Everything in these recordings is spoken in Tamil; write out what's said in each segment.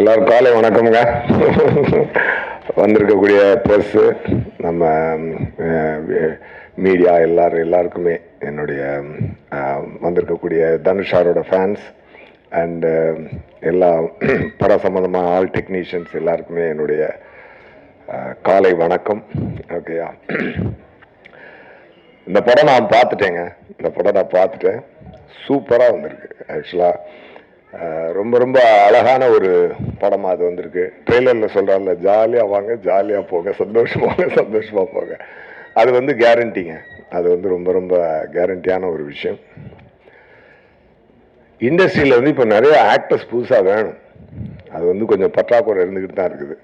எல்லாரும் காலை வணக்கம்ங்க. வந்திருக்கக்கூடிய ப்ரெஸ்ஸு நம்ம மீடியா எல்லாரும் எல்லாருக்குமே என்னுடைய வந்திருக்கக்கூடிய தனுஷாரோட ஃபேன்ஸ் அண்டு எல்லா பட சம்மந்தமாக ஆல் டெக்னீஷியன்ஸ் எல்லாருக்குமே என்னுடைய காலை வணக்கம். ஓகேயா இந்த படம் நான் பார்த்துட்டேங்க. இந்த படம் நான் பார்த்துட்டேன். சூப்பராக வந்திருக்கு. ஆக்சுவலாக ரொம்ப ரொம்ப அழகான ஒரு படமாக அது வந்திருக்கு. ட்ரெய்லரில் சொல்கிறாங்கல்ல ஜாலியாக வாங்க ஜாலியாக போங்க சந்தோஷமாக சந்தோஷமாக போங்க. அது வந்து கேரண்டிங்க அது வந்து ரொம்ப ரொம்ப கேரண்டியான ஒரு விஷயம். இண்டஸ்ட்ரியில் வந்து இப்போ நிறைய ஆக்டர்ஸ் புதுசாக வேணும். அது வந்து கொஞ்சம் பற்றாக்குறை இருந்துக்கிட்டு தான் இருக்குது.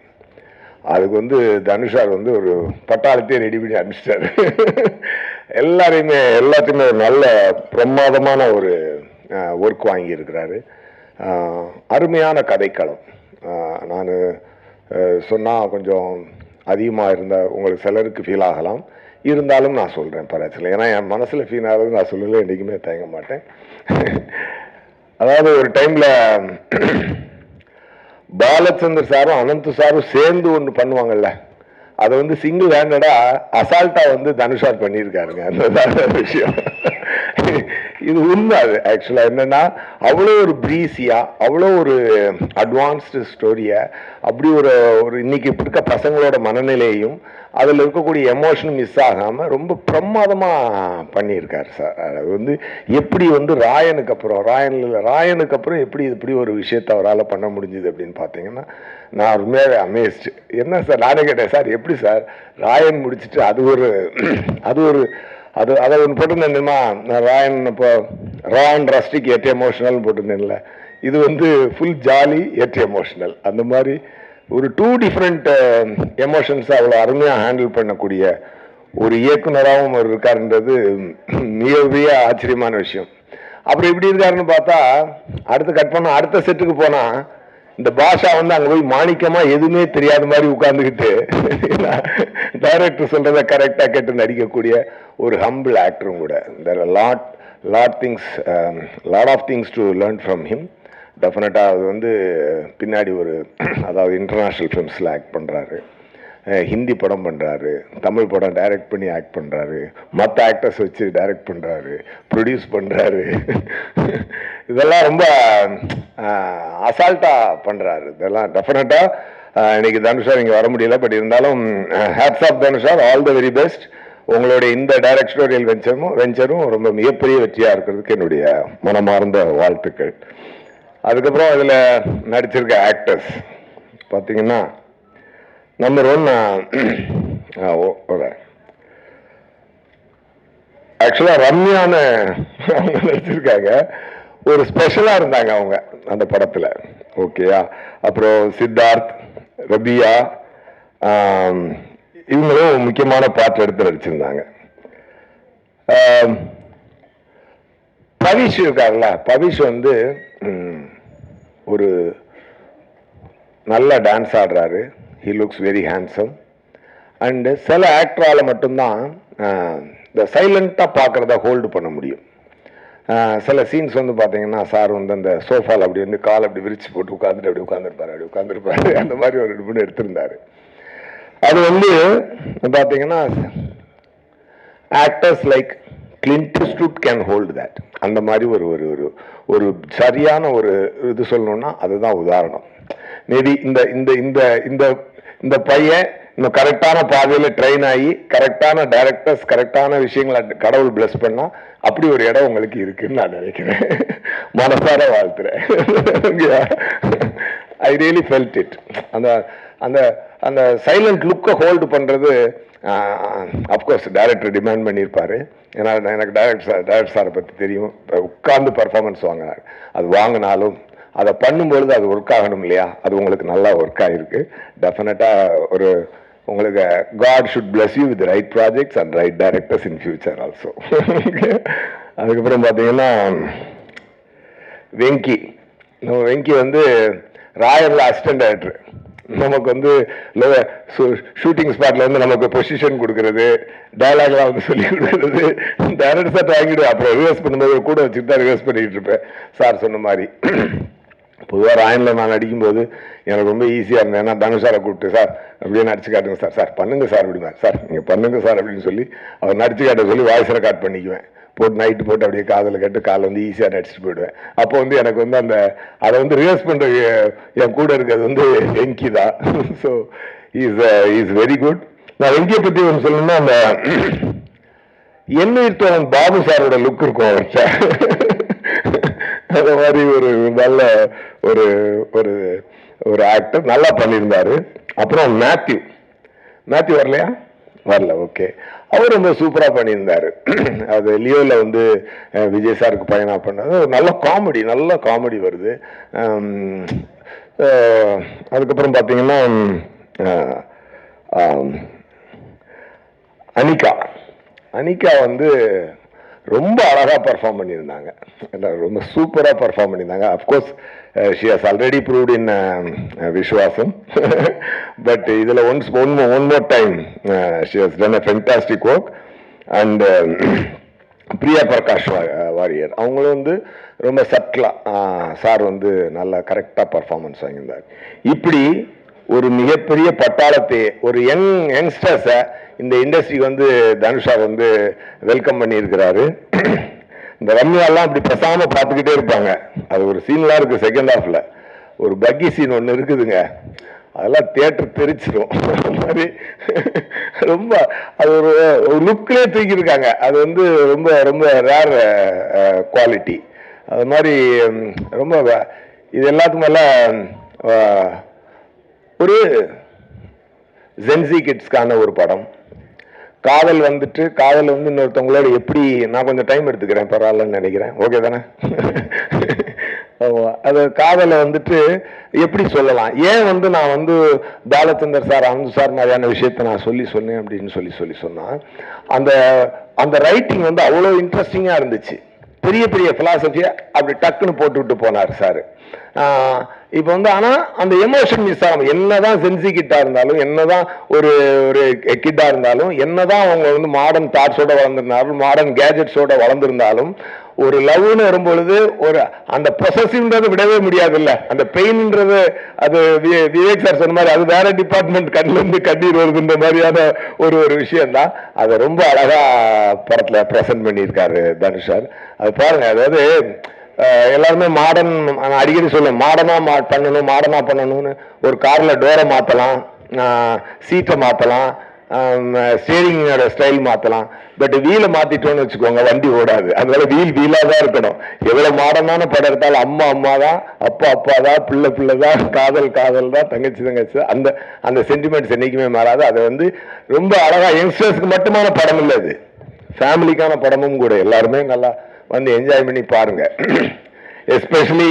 அதுக்கு வந்து தனுஷார் வந்து ஒரு பட்டாளத்தையே ரெடி பண்ணி அனுப்பிச்சிட்டாரு. எல்லாரையுமே எல்லாத்தையுமே ஒரு நல்ல பிரமாதமான ஒரு ஒர்க் வாங்கியிருக்கிறாரு அருமையான கதைக்களம். நான் சொன்னால் கொஞ்சம் அதிகமாக இருந்த உங்களுக்கு சிலருக்கு ஃபீல் ஆகலாம். இருந்தாலும் நான் சொல்கிறேன் பரவாயில்ல ஏன்னா என் மனசில் ஃபீல் ஆகுது நான் சொல்லலை என்றைக்குமே தயங்க மாட்டேன். அதாவது ஒரு டைமில் பாலச்சந்தர் சாரும் அனந்த் சாரும் சேர்ந்து ஒன்று பண்ணுவாங்கல்ல. அதை வந்து சிங்கிள் ஹேண்டடாக அசால்ட்டாக வந்து தனுஷார் பண்ணியிருக்காருங்க. அந்த விஷயம். இது உண்மை அது ஆக்சுவலாக என்னென்னா அவ்வளோ ஒரு ப்ரீஸியாக அவ்வளோ ஒரு அட்வான்ஸ்டு ஸ்டோரியை அப்படி ஒரு ஒரு இன்னைக்கு இப்படி இருக்க பசங்களோட மனநிலையும் அதில் இருக்கக்கூடிய எமோஷனும் மிஸ் ஆகாமல் ரொம்ப பிரமாதமாக பண்ணியிருக்காரு சார் அது வந்து எப்படி வந்து ராயனுக்கு அப்புறம் ராயன் ராயனுக்கு அப்புறம் எப்படி இப்படி ஒரு விஷயத்தை அவரால் பண்ண முடிஞ்சுது அப்படின்னு பார்த்தீங்கன்னா நான் உண்மையாகவே அமேஸ்டு என்ன சார் நானே கேட்டேன் சார் எப்படி சார் ராயன் முடிச்சுட்டு அது ஒரு அது ஒரு அது அதை ஒன்று போட்டிருந்தேன்மா நான் ராயன் இப்போ ராயன் ரஸ்டிக் எட் எமோஷனல் போட்டிருந்தேன்ல. இது வந்து ஃபுல் ஜாலி எட் எமோஷனல் அந்த மாதிரி ஒரு டூ டிஃப்ரெண்ட் எமோஷன்ஸை அவ்வளோ அருமையாக ஹேண்டில் பண்ணக்கூடிய ஒரு இயக்குனராகவும் அவர் இருக்காருன்றது மிகப்பெரிய ஆச்சரியமான விஷயம். அப்புறம் எப்படி இருக்காருன்னு பார்த்தா அடுத்து கட் பண்ண அடுத்த செட்டுக்கு போனால் இந்த பாஷா வந்து அங்க போய் மாணிக்கமா எதுவுமே தெரியாத மாதிரி உட்கார்ந்துக்கிட்டு டைரக்டர் சொல்றத கரெக்டா கேட்டு நடிக்கக்கூடிய ஒரு ஹம்பிள் ஆக்டரும் கூட. There lot lot things lot of things to learn from him டெஃபினட்டாக அது வந்து பின்னாடி ஒரு அதாவது இன்டர்நேஷ்னல் ஃபிலிம்ஸில் ஆக்ட் பண்ணுறாரு ஹிந்தி படம் பண்ணுறாரு தமிழ் படம் டைரக்ட் பண்ணி ஆக்ட் பண்ணுறாரு மற்ற ஆக்டர்ஸ் வச்சு டைரக்ட் பண்ணுறாரு ப்ரொடியூஸ் பண்ணுறாரு இதெல்லாம் ரொம்ப அசால்ட்டாக பண்ணுறாரு இதெல்லாம் டெஃபினட்டாக இன்னைக்கு தனுஷார் இங்கே வர முடியல பட் இருந்தாலும் ஹேட்ஸ் ஆஃப் தனுஷா ஆல் த வெரி பெஸ்ட் உங்களுடைய இந்த டைரக்டோரியல் வெஞ்சரும் வெஞ்சரும் ரொம்ப மிகப்பெரிய வெற்றியாக இருக்கிறதுக்கு என்னுடைய மனமார்ந்த வாழ்த்துக்கள். அதுக்கப்புறம் அதில் நடிச்சிருக்க ஆக்டர்ஸ் பார்த்தீங்கன்னா நம்பர் ஒன் ஆக்சுவலாக ரம்யான்னு அவங்க நடிச்சிருக்காங்க. ஒரு ஸ்பெஷலாக இருந்தாங்க அவங்க அந்த படத்தில். ஓகேயா அப்புறம் சித்தார்த் ரபியா இவங்களும் முக்கியமான பாட்டு எடுத்து நடிச்சிருந்தாங்க. பவிஷ் இருக்காருல்ல பவிஷ் வந்து ஒரு நல்ல டான்ஸ் ஆடுறாரு. He looks very handsome and சில ஆக்டரால் மட்டும்தான் இந்த சைலண்ட்டாக பார்க்குறத ஹோல்டு பண்ண முடியும். சில சீன்ஸ் வந்து பார்த்தீங்கன்னா சார் வந்து அந்த சோஃபாவில் அப்படி வந்து கால் அப்படி விரிச்சு போட்டு உட்காந்துட்டு அப்படி உட்காந்துருப்பாரு அப்படி உட்காந்துருப்பாரு அந்த மாதிரி ஒரு ரெண்டு மூணு எடுத்திருந்தாரு. அது வந்து பார்த்தீங்கன்னா actors like Clint Eastwood can hold that அந்த மாதிரி ஒரு ஒரு ஒரு ஒரு சரியான ஒரு இது சொல்லணும்னா அதுதான் உதாரணம். மேபி இந்த இந்த இந்த இந்த இந்த பையன் இன்னும் கரெக்டான பாதையில் ட்ரெயின் ஆகி கரெக்டான டைரக்டர்ஸ் கரெக்டான விஷயங்களை கடவுள் பிளஸ் பண்ணால் அப்படி ஒரு இடம் உங்களுக்கு இருக்குன்னு நான் நினைக்கிறேன். மனசார வாழ்த்துறேன். ஐ ரியலி ஃபெல்ட் இட் அந்த அந்த அந்த சைலண்ட் லுக்கை ஹோல்டு பண்ணுறது அஃப்கோர்ஸ் டைரக்டர் டிமாண்ட் பண்ணியிருப்பாரு. ஏன்னா எனக்கு டைரக்டர் சார் டைரக்டர் சாரை பற்றி தெரியும். உட்கார்ந்து பர்ஃபார்மன்ஸ் வாங்கினார். அது வாங்கினாலும் அதை பண்ணும்பொழுது அது ஒர்க் ஆகணும் இல்லையா? அது உங்களுக்கு நல்லா ஒர்க் ஆகிருக்கு டெஃபினட்டாக ஒரு உங்களுக்கு God should bless you with right projects and right directors in future also அதுக்கப்புறம் பார்த்தீங்கன்னா வெங்கி நம்ம வெங்கி வந்து ராயர்ல அசிஸ்டன்ட் டைரக்டர் நமக்கு வந்து ஷூட்டிங் ஸ்பாட்ல வந்து நமக்கு பொசிஷன் கொடுக்கறது டைலாக்லாம் வந்து சொல்லி கொடுக்கறது. டேரக்டர் சார் வாங்கிடுவேன் அப்புறம் ரிவர்ஸ் பண்ணும்போது கூட வச்சுட்டு தான் ரிவர்ஸ் பண்ணிட்டு இருப்பேன். சார் சொன்ன மாதிரி. பொதுவாக ராயனில் நான் நடிக்கும்போது எனக்கு ரொம்ப ஈஸியாக இருந்தேன் ஏன்னா தனுஷாரை கூப்பிட்டு சார் அப்படியே நடிச்சு காட்டுங்க சார். சார் பண்ணுங்கள் சார் அப்படிமா சார் நீங்கள் பண்ணுங்கள் சார் அப்படின்னு சொல்லி அவர் நடிச்சு காட்ட சொல்லி வாய்ஸ் ரெக்கார்ட் பண்ணிக்குவேன். போட்டு நைட்டு போட்டு அப்படியே காதில் கட்டு காலை வந்து ஈஸியாக நடிச்சுட்டு போயிடுவேன். அப்போ வந்து எனக்கு வந்து அந்த அதை வந்து ரிவர்ஸ் பண்ணுற என் கூட இருக்கிறது வந்து வெங்கி தான். So is is very good நான் வெங்கியை பற்றி ஒன்று சொல்லணும்னா அந்த என்ன தோழன் பாபு சாரோட லுக் இருக்கும் அவர்கிட்ட. அந்த மாதிரி ஒரு நல்ல ஒரு ஒரு ஒரு ஆக்டர் நல்லா பண்ணியிருந்தாரு. அப்புறம் மேத்யூ மேத்யூ வரலையா? வரல ஓகே அவர் ரொம்ப சூப்பராக பண்ணியிருந்தாரு. அது லியோவில் வந்து விஜய் சாருக்கு பயணம் பண்ணது. நல்ல காமெடி நல்ல காமெடி வருது. அதுக்கப்புறம் பார்த்தீங்கன்னா அனிகா. அனிகா வந்து ரொம்ப அழகாக பர்ஃபார்ம் பண்ணியிருந்தாங்க. ரொம்ப சூப்பராக பர்ஃபார்ம் பண்ணியிருந்தாங்க. Of course she has already proved in Viswasam but இதில் once one one more time she has done a fantastic work and Priya Prakash Warrier. அவங்களும் வந்து ரொம்ப சட்டிலாக சார் வந்து நல்லா கரெக்டாக பர்ஃபார்மன்ஸ் வாங்கியிருந்தார். இப்படி ஒரு மிகப்பெரிய பட்டாளத்தை ஒரு யங் யங்ஸ்டர்ஸை இந்த இண்டஸ்ட்ரிக்கு வந்து தனுஷா வந்து வெல்கம் பண்ணியிருக்கிறாரு. இந்த ரம்யாலாம் அப்படி பேசாம பார்த்துக்கிட்டே இருப்பாங்க. அது ஒரு சீன்லாம் இருக்குது செகண்ட் ஹாஃபில் ஒரு பக்கி சீன் ஒன்று இருக்குதுங்க. அதெல்லாம் தேட்டர் தெரிச்சிடும் அந்த மாதிரி ரொம்ப அது ஒரு ஒரு லுக்கிலே தூக்கியிருக்காங்க. அது வந்து ரொம்ப ரொம்ப ரேர் குவாலிட்டி அது மாதிரி ரொம்ப இது எல்லாத்துக்கும் ஒரு ஜென்சி கிட்ஸ்க்கான ஒரு படம். காதல் வந்துட்டு காதல் வந்து இன்னொருத்தவங்களோட எப்படி நான் கொஞ்சம் டைம் எடுத்துக்கிறேன் பரவாயில்லன்னு நினைக்கிறேன். ஓகே தானே? அது காதலை வந்துட்டு எப்படி சொல்லலாம்? ஏன் வந்து நான் வந்து பாலச்சந்தர் சார் அனந்த் சார் மாதிரியான விஷயத்த நான் சொல்லி சொன்னேன் அப்படின்னு சொல்லி சொல்லி சொன்னால் அந்த அந்த ரைட்டிங் வந்து அவ்வளோ இன்ட்ரெஸ்டிங்காக இருந்துச்சு. பெரிய பெரிய ஃபிலாசபியை அப்படி டக்குன்னு போட்டு விட்டு போனார் சார் இப்போ வந்து ஆனால் அந்த எமோஷன் மிஸ் ஆகும் என்னதான் சென்சி கிட்டாக இருந்தாலும் என்னதான் ஒரு ஒரு கிட்டாக இருந்தாலும் என்னதான் அவங்க வந்து மாடர்ன் தாட்ஸோட வளர்ந்துருந்தாலும் மாடர்ன் கேஜெட்ஸோட வளர்ந்துருந்தாலும் ஒரு லவ்னு வரும்பொழுது ஒரு அந்த பொசசிவ்ன்றதை விடவே முடியாதுல்ல. அந்த பெயின்ன்றது அது வி- விவேக் சார் சொன்ன மாதிரி அது வேற டிபார்ட்மெண்ட் கண்ணிலிருந்து கண்ணீர் வருதுன்ற மாதிரியான ஒரு ஒரு விஷயம் தான் அதை ரொம்ப அழகா படத்தில் ப்ரெசென்ட் பண்ணியிருக்காரு தனுஷ் சார் அது பாருங்க அதாவது எல்லாருமே மாடர்ன் நான் அடிக்கடி சொல்லுவேன் மாடர்னா மா பண்ணணும் மாடர்னாக பண்ணணும்னு ஒரு காரில் டோரை மாற்றலாம் சீட்டை மாற்றலாம் ஸ்டேரிங்கோட ஸ்டைல் மாற்றலாம் பட் வீலை மாற்றிட்டோன்னு வச்சுக்கோங்க வண்டி ஓடாது. அதனால வீல் வீலாக தான் இருக்கணும். எவ்வளோ மாடர்னான படம் எடுத்தாலும் அம்மா அம்மா தான் அப்பா அப்பா தான் பிள்ளை பிள்ளை தான் காதல் காதல் தான் தங்கச்சி தங்கச்சி. அந்த அந்த சென்டிமெண்ட்ஸ் என்றைக்குமே மாறாது. அது வந்து ரொம்ப அழகாக யங்ஸ்டர்ஸ்க்கு மட்டுமான படம் இல்லை அது. ஃபேமிலிக்கான படமும் கூட. எல்லாருமே நல்லா வந்து என்ஜாய் பண்ணி பாருங்க. எஸ்பெஷலி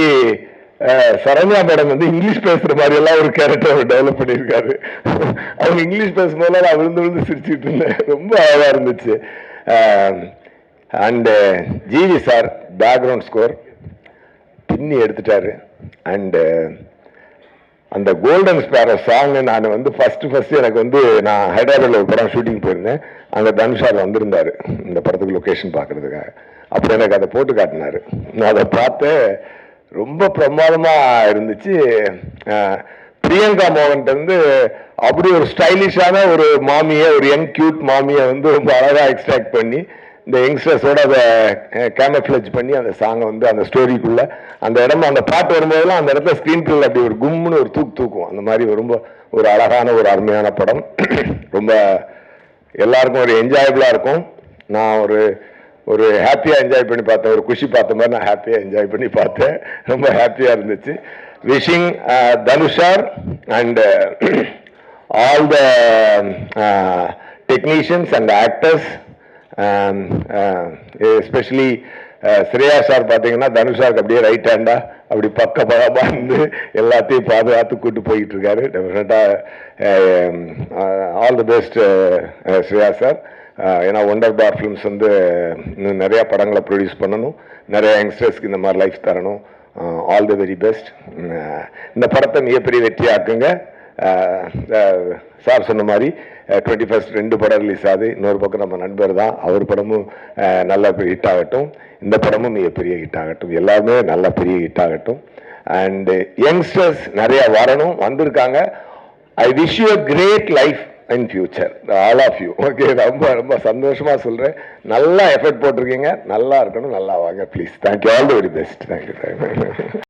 சரண்யா மேடம் வந்து இங்கிலீஷ் பேசுற மாதிரி எல்லாம் ஒரு கேரக்டர் டெவலப் பண்ணியிருக்காரு. அவங்க இங்கிலீஷ் பேசும்போது நான் விழுந்து விழுந்து சிரிச்சுட்டு இருந்தேன். ரொம்ப அழகாக இருந்துச்சு. And GV sir background score பின்னி எடுத்துட்டாரு. அண்டு அந்த கோல்டன் ஸ்பேர சாங் நான் வந்து ஃபர்ஸ்ட் ஃபர்ஸ்ட் எனக்கு வந்து நான் ஹைதராபாத்ல ஒரு படம் ஷூட்டிங் போயிருந்தேன். அங்கே தனுஷார் வந்திருந்தாரு இந்த படத்துக்கு லொக்கேஷன் பார்க்கறதுக்காக. அப்போ எனக்கு அதை போட்டு காட்டினார். நான் அதை பார்த்து ரொம்ப பிரமாதமாக இருந்துச்சு. பிரியங்கா மோகன்ட்டு வந்து அப்படி ஒரு ஸ்டைலிஷான ஒரு மாமியை ஒரு யங் கியூட் மாமியை வந்து ரொம்ப அழகாக எக்ஸ்ட்ராக்ட் பண்ணி இந்த யங்ஸ்டர்ஸோட அதை கேமஃப்ளேஜ் பண்ணி அந்த சாங்கை வந்து அந்த ஸ்டோரிக்குள்ள அந்த இடம் அந்த பாட்டு வரும்போதெல்லாம் அந்த இடத்துல ஸ்க்ரீன் பிள்ளை அப்படி ஒரு கும்னு ஒரு தூக்கு தூக்கும். அந்த மாதிரி ரொம்ப ஒரு அழகான ஒரு அருமையான படம். ரொம்ப எல்லாருக்கும் ஒரு என்ஜாயபிளாக இருக்கும். நான் ஒரு ஒரு ஹாப்பியாக என்ஜாய் பண்ணி பார்த்தேன். ஒரு குஷி பார்த்த மாதிரி நான் ஹாப்பியாக என்ஜாய் பண்ணி பார்த்தேன். ரொம்ப ஹாப்பியாக இருந்துச்சு. Wishing தனுஷார் and all the technicians and actors especially Shreya sir பார்த்தீங்கன்னா தனுஷாருக்கு அப்படியே ரைட் ஹேண்டா அப்படி பக்க பக்கமா இருந்து எல்லாத்தையும் பாதுகாத்து கூட்டு போயிட்டு இருக்காரு. டெஃபினட்டாக all the best Shreya sir. ஏன்னா ஒண்டர் பார் ஃபிலிம்ஸ் வந்து இன்னும் நிறையா படங்களை ப்ரொடியூஸ் பண்ணணும். நிறைய யங்ஸ்டர்ஸ்க்கு இந்த மாதிரி லைஃப் தரணும். ஆல் தி வெரி பெஸ்ட் இந்த படத்தை மிகப்பெரிய வெற்றியாக்குங்க. சார் சொன்ன மாதிரி டுவெண்ட்டி ஃபஸ்ட் ரெண்டு படம் ரிலீஸ் ஆகுது. இன்னொரு பக்கம் நம்ம நண்பர் தான். அவர் படமும் நல்ல நல்லா ஹிட் ஆகட்டும். இந்த படமும் மிகப்பெரிய ஹிட் ஆகட்டும். எல்லாருமே நல்லா பெரிய ஹிட் ஆகட்டும். அண்டு யங்ஸ்டர்ஸ் நிறையா வரணும் வந்திருக்காங்க. I wish you a great life in future all of you okay ரொம்ப ரொம்ப சந்தோஷமாக சொல்கிறேன் நல்லா எஃபர்ட் போட்டிருக்கீங்க. நல்லா இருக்கணும் நல்லா வாங்க please thank you all the very best thank you thank you